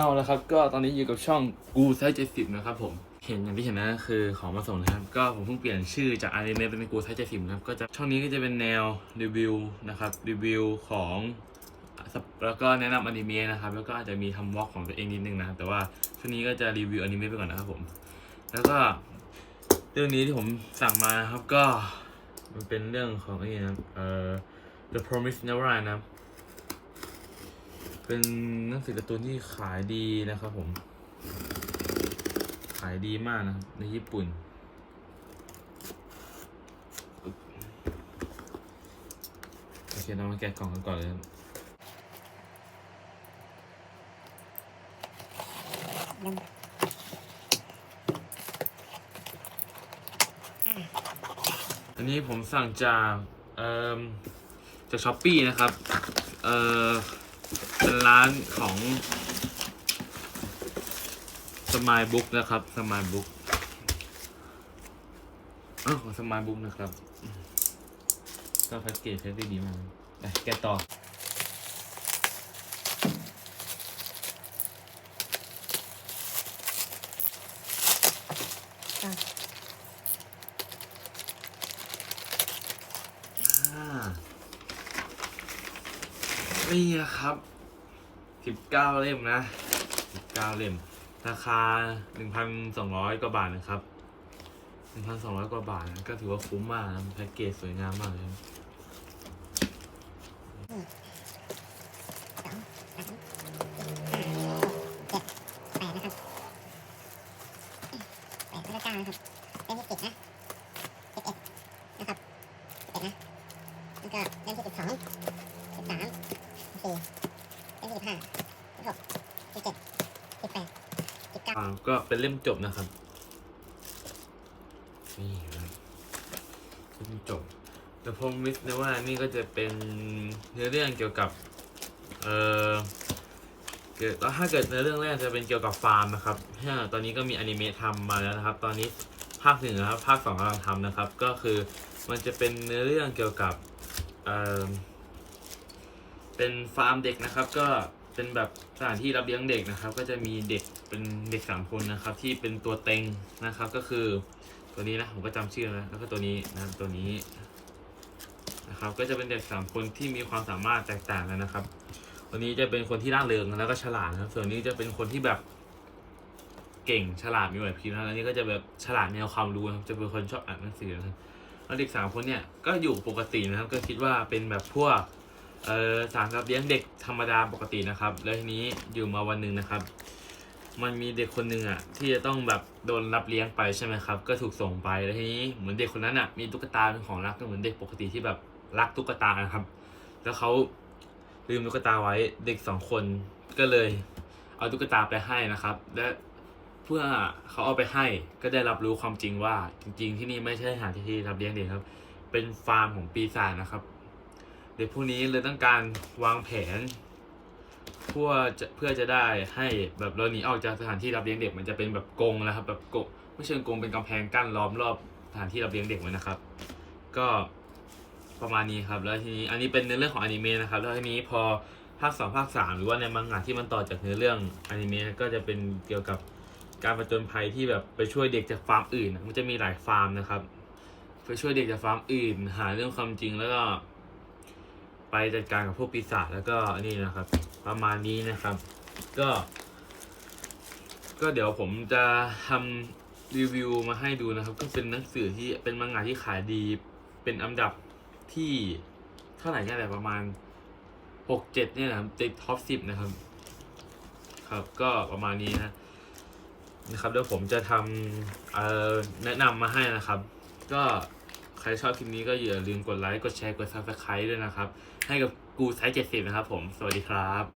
เอาละครับ ก็ตอนนี้อยู่กับช่องกูไซส์เจ็ดสิบนะครับผมเห็นอย่างที่เห็นนะคือของมาส่งนะครับ ก็ผมเพิ่งเปลี่ยนชื่อจากอนิเมะเป็นกูไซส์เจ็ดสิบนะครับก็จะช่องนี้ก็จะเป็นแนวรีวิวนะครับรีวิวของแล้วก็แนะนำอนิเมะนะครับ แล้วก็อาจจะมีทำวอล์กของตัวเองนิดนึงนะครับ แต่ว่าช่วงนี้ก็จะรีวิวอนิเมะไปก่อนนะครับผม แล้วก็เรื่องนี้ที่ผมสั่งมานะครับก็มันเป็นเรื่องของไอ้นี่นะเอ่อ The Promise Neverland นะครับ เป็นหนังสือการ์ตูนที่ขายดีนะครับผม ขายดีมากนะครับในญี่ปุ่น โอเคเรามาแกะกล่องกันก่อนเลยครับอันนี้ผมสั่งจากเอ่อจากช้อปปี้นะครับ เอ่อ เป็นร้านของสมายบุ๊กนะครับสมายบุ๊กออของสมายบุ๊กนะครับ ก็แพ็กเกจแพ็กเกจดีมากไปแกะต่ออ่า นี่นะครับสิบเก้าเล่มนะสิบเก้าเล่ม ราคาหนึ่งพันสองร้อยกว่าบาทนะครับหนึ่งพันสองร้อยกว่าบาทนะก็ถือว่าคุ้มมากนะแพ็กเกจสวยงามมากเลยนะครับเล่มที่สิบนะสิบเอ็ดนะครับสิบเอ็ดนะแล้วก็เล่มที่สิบสองสิบสาม สี่เล่มที่ห้าสิบหกสิบเจ็ดสิบแปดสิบเก้าอ่าก็เป็นเล่มจบนะครับ นี่ครับเล่มจบ แต่ผมมิสนะว่านี่ก็จะเป็นเนื้อเรื่องเกี่ยวกับ เอ่อเกิดแล้วถ้าเกิดในเรื่องแรกจะเป็นเกี่ยวกับฟาร์มนะครับถ้าตอนนี้ก็มีอนิเมะทำมาแล้วนะครับ ตอนนี้ภาคหนึ่งนะครับ ภาคสองกำลังทำนะครับ ก็คือมันจะเป็นเนื้อเรื่องเกี่ยวกับเอ่อ เป็นฟาร์มเด็กนะครับ ก็เป็นแบบสถานที่รับเลี้ยงเด็กนะครับ ก็จะมีเด็กเป็นเด็กสามคนนะครับ ที่เป็นตัวเต็งนะครับ ก็คือตัวนี้นะผมก็จำชื่อนะแล้วก็ตัวนี้นะตัวนี้นะครับก็จะเป็นเด็กสามคนที่มีความสามารถแตกต่างกันนะครับวันนี้จะเป็นคนที่ร่าเริงแล้วก็ฉลาดนะครับ ส่วนนี้จะเป็นคนที่แบบเก่งฉลาดมีไหวพริบนะแล้วนี่ก็จะแบบฉลาดแนวความรู้นะครับจะเป็นคนชอบอ่านหนังสือนะครับแล้วเด็กสามคนเนี่ยก็อยู่ปกตินะครับ ก็คิดว่าเป็นแบบพวก เออสารรับเลี้ยงเด็กธรรมดาปกตินะครับ แล้วทีนี้อยู่มาวันหนึ่งนะครับ มันมีเด็กคนหนึ่งอะที่จะต้องแบบโดนรับเลี้ยงไปใช่ไหมครับ ก็ถูกส่งไปแล้วทีนี้เหมือนเด็กคนนั้นอะมีตุ๊กตาเป็นของรักก็เหมือนเด็กปกติที่แบบรักตุ๊กตานะครับ แล้วเขาลืมตุ๊กตาไว้เด็กสองคนก็เลย เอาตุ๊กตาไปให้นะครับ และเพื่อเขาเอาไปให้ก็ได้รับรู้ความจริงว่าจริง ๆ ที่นี่ไม่ใช่สถานที่รับเลี้ยงเด็กครับ เป็นฟาร์มของปีศาจนะครับ เด็กพวกนี้เลยต้องการวางแผนเพื่อจะเพื่อจะได้ให้แบบเราหนีออกจากสถานที่รับเลี้ยงเด็กมันจะเป็นแบบกรงนะครับ แบบกไม่เชิงกรงเป็นกำแพงกั้นล้อมรอบสถานที่รับเลี้ยงเด็กไว้นะครับ ก็ประมาณนี้ครับแล้วทีนี้อันนี้เป็นในเรื่องของอนิเมะนะครับแล้วทีนี้พอภาคสองภาคสามหรือว่าในมังงะที่มันต่อจากเนื้อเรื่องอนิเมะก็จะเป็นเกี่ยวกับการประจนภัยที่แบบไปช่วยเด็กจากฟาร์มอื่น มันจะมีหลายฟาร์มนะครับ ไปช่วยเด็กจากฟาร์มอื่น หาเรื่องความจริงแล้วก็ ไปจัดการกับพวกปีศาจแล้วก็นี่นะครับ ประมาณนี้นะครับ ก็ ก็เดี๋ยวผมจะทำรีวิวมาให้ดูนะครับ ก็เป็นหนังสือที่เป็นมังงะที่ขายดีเป็นอันดับที่เท่าไหร่เนี่ยแหละประมาณหกเจ็ดเนี่ยนะครับติดท็อปสิบนะครับ ครับก็ประมาณนี้นะนะครับเดี๋ยวผมจะทำเอ่อแนะนำมาให้นะครับ ก็ ใครชอบคลิปนี้ก็อย่าลืมกดไลค์ กดแชร์ กด subscribe ด้วยนะครับ ให้กับกูไซส์เจ็ดสิบนะครับผม สวัสดีครับ